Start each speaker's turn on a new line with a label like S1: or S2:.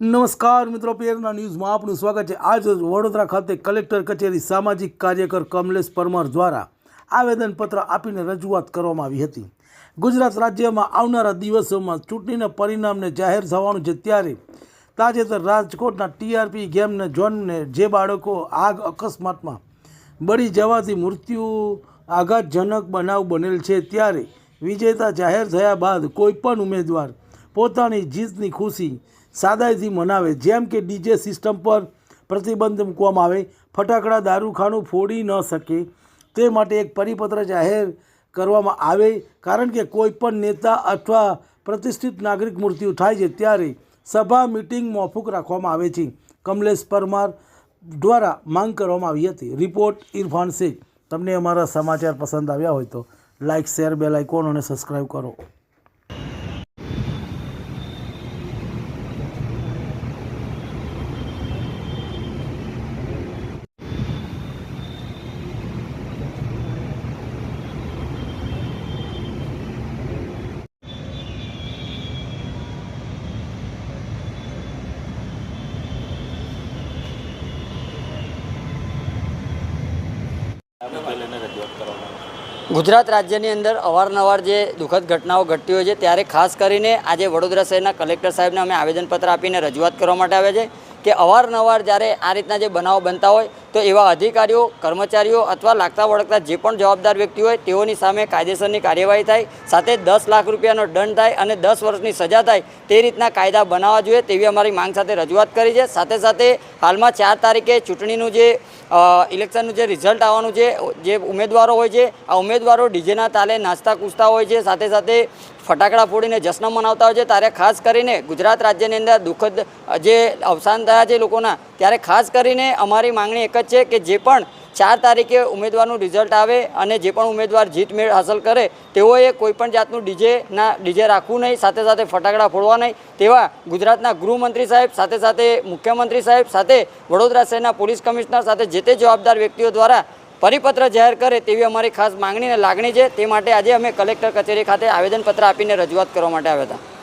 S1: નમસ્કાર મિત્રો પેરના ન્યૂઝમાં આપનું સ્વાગત છે. આજ વડોદરા ખાતે કલેક્ટર કચેરી સામાજિક કાર્યકર કમલેશ પરમાર દ્વારા આવેદનપત્ર આપીને રજૂઆત કરવામાં આવી હતી. ગુજરાત રાજ્યમાં આવનારા દિવસોમાં ચૂંટણીના પરિણામને જાહેર થવાનું છે ત્યારે તાજેતર રાજકોટના ટીઆરપી ગેમને ઝોનને જે બાળકો આગ અકસ્માતમાં બળી જવાથી મૃત્યુ આઘાતજનક બનાવ બનેલ છે ત્યારે વિજેતા જાહેર થયા બાદ કોઈપણ ઉમેદવાર પોતાની જીતની ખુશી સાદાઈથી મનાવે, જેમ કે ડીજે સિસ્ટમ પર પ્રતિબંધ મૂકવામાં આવે, ફટાકડા દારૂખાનું ફોડી ન શકે, તે માટે એક પરિપત્ર જાહેર કરવામાં આવે, કારણ કે કોઈપણ નેતા અથવા પ્રતિષ્ઠિત નાગરિક મૃત્યુ થાય છે ત્યારે સભા મિટિંગ મોફૂક રાખવામાં આવે છે. કમલેશ પરમાર દ્વારા માંગ કરવામાં આવી હતી. રિપોર્ટ ઇરફાન શેખ. તમને અમારા સમાચાર પસંદ આવ્યા હોય તો લાઇક શેર, બેલ આઇકોન અને સબસ્ક્રાઈબ કરો.
S2: ગુજરાત રાજ્યની અંદર અવારનવાર જે દુઃખદ ઘટનાઓ ઘટતી હોય છે, ત્યારે ખાસ કરીને આજે વડોદરા શહેરના કલેક્ટર સાહેબને અમે આવેદનપત્ર આપીને રજૂઆત કરવા માટે આવ્યા છે કે અવારનવાર જ્યારે આ રીતના જે બનાવો બનતા હોય તો એવા અધિકારીઓ, કર્મચારીઓ અથવા લાગતા વળગતા જે પણ જવાબદાર વ્યક્તિ હોય, તેઓની સામે કાયદેસરની કાર્યવાહી થાય, સાથે દસ લાખ રૂપિયાનો દંડ થાય અને દસ વર્ષની સજા થાય, તે રીતના કાયદા બનાવવા જોઈએ તેવી અમારી માંગ સાથે રજૂઆત કરી છે. સાથે સાથે હાલમાં ચાર તારીખે ચૂંટણીનું જે ઇલેક્શનનું જે રિઝલ્ટ આવવાનું છે, જે ઉમેદવારો હોય છે, આ ઉમેદવારો ડીજેના તાલે નાસ્તા કૂદતા હોય છે, સાથે સાથે ફટાકડા ફોડીને જશ્ન મનાવતા હોય છે, ત્યારે ખાસ કરીને ગુજરાત રાજ્યની અંદર દુઃખદ જે અવસાન થયા છે લોકોના, ત્યારે ખાસ કરીને અમારી માંગણી એક જ છે કે જે પણ ચાર તારીખે ઉમેદવારનું રિઝલ્ટ આવે અને જે પણ ઉમેદવાર જીત મેળ હાંસલ કરે, તેઓએ કોઈપણ જાતનું ડીજેના ડીજે રાખવું નહીં, સાથે સાથે ફટાકડા ફોડવા નહીં. તેવા ગુજરાતના ગૃહમંત્રી સાહેબ, સાથે સાથે મુખ્યમંત્રી સાહેબ, સાથે વડોદરા શહેરના પોલીસ કમિશનર, સાથે જે તે જવાબદાર વ્યક્તિઓ દ્વારા પરિપત્ર જાહેર કરે તેવી અમારી ખાસ માંગણી અને લાગણી છે. તે માટે આજે અમે કલેક્ટર કચેરી ખાતે આવેદનપત્ર આપીને રજૂઆત કરવા માટે આવ્યા હતા.